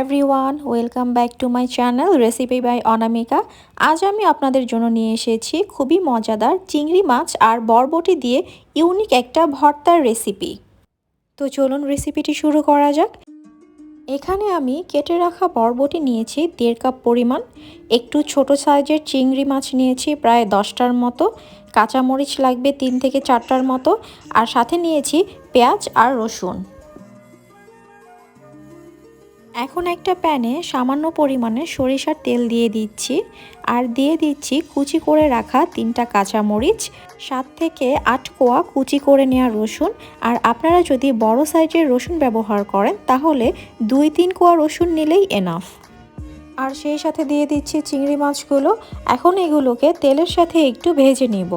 Everyone welcome back to my channel recipe by Anamika আজ আমি আপনাদের জন্য নিয়ে এসেছি খুবই মজাদার চিংড়ি মাছ আর বরবটি দিয়ে ইউনিক একটা ভর্তার রেসিপি তো চলুন রেসিপিটি শুরু করা যাক। এখানে আমি কেটে রাখা বরবটি নিয়েছি দেড় কাপ পরিমাণ। একটু ছোট সাইজের চিংড়ি মাছ নিয়েছি প্রায় দশটার মতো। কাঁচামরিচ লাগবে তিন থেকে চারটার মতো। আর সাথে নিয়েছি পেঁয়াজ আর রসুন। এখন একটা প্যানে সামান্য পরিমাণে সরিষার তেল দিয়ে দিচ্ছি আর দিয়ে দিচ্ছি কুচি করে রাখা তিনটা কাঁচামরিচ, সাত থেকে আট কোয়া কুচি করে নেওয়া রসুন আর আপনারা যদি বড় সাইজের রসুন ব্যবহার করেন তাহলে দুই তিন কোয়া রসুন নিলেই এনাফ আর সেই সাথে দিয়ে দিচ্ছি চিংড়ি মাছগুলো, এখন এগুলোকে তেলের সাথে একটু ভেজে নিব।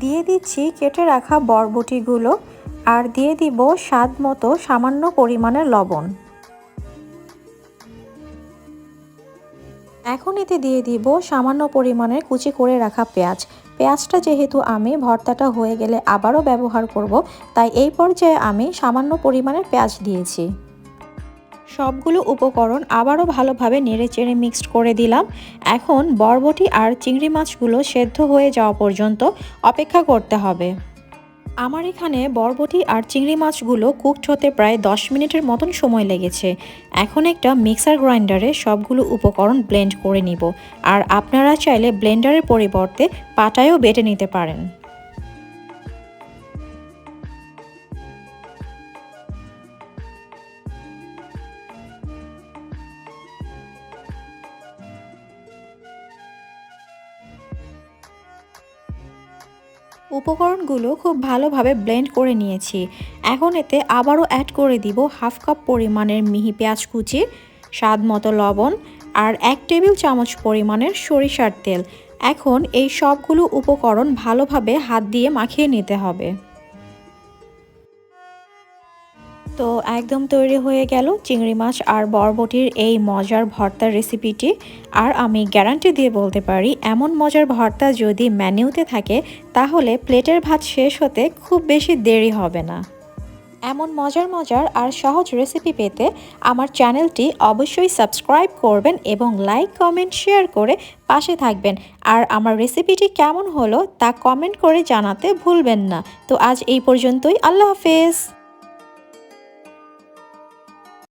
দিয়ে দিচ্ছি কেটে রাখা বরবটিগুলো আর দিয়ে দিব স্বাদ মতো সামান্য পরিমাণের লবণ। এখন এতে দিয়ে দিব সামান্য পরিমাণের কুচি করে রাখা পেঁয়াজ। পেঁয়াজটা যেহেতু আমি ভর্তাটা হয়ে গেলে আবারও ব্যবহার করব, তাই এই পর্যায়ে আমি সামান্য পরিমাণের পেঁয়াজ দিয়েছি। সবগুলো উপকরণ আবারও ভালোভাবে নেড়ে চেড়ে মিক্সড করে দিলাম। এখন বরবটি আর চিংড়ি মাছগুলো সেদ্ধ হয়ে যাওয়া পর্যন্ত অপেক্ষা করতে হবে। আমার এখানে বরবটি আর চিংড়ি মাছগুলো কুকড হতে প্রায় 10 মিনিটের মতন সময় লেগেছে। এখন একটা মিক্সার গ্রাইন্ডারে সবগুলো উপকরণ ব্লেন্ড করে নিব। আর আপনারা চাইলে ব্লেন্ডারের পরিবর্তে পাটায়ও বেটে নিতে পারেন। উপকরণগুলো খুব ভালোভাবে ব্লেন্ড করে নিয়েছি। এখন এতে আবারও অ্যাড করে দিব হাফ কাপ পরিমাণের মিহি পেঁয়াজ কুচি, স্বাদ মতো লবণ আর এক টেবিল চামচ পরিমাণের সরিষার তেল। এখন এই সবগুলো উপকরণ ভালোভাবে হাত দিয়ে মাখিয়ে নিতে হবে। তো একদম তৈরি হয়ে গেল চিংড়ি মাছ আর বরবটির এই মজার ভর্তার রেসিপিটি আর আমি গ্যারান্টি দিয়ে বলতে পারি, এমন মজার ভর্তা যদি মেনুতে থাকে, তাহলে প্লেটের ভাত শেষ হতে খুব বেশি দেরি হবে না। এমন মজার মজার আর সহজ রেসিপি পেতে আমার চ্যানেলটি অবশ্যই সাবস্ক্রাইব করবেন এবং লাইক কমেন্ট শেয়ার করে পাশে থাকবেন। আর আমার রেসিপিটি কেমন হলো তা কমেন্ট করে জানাতে ভুলবেন না। তো আজ এই পর্যন্তই, আল্লাহ হাফেজ।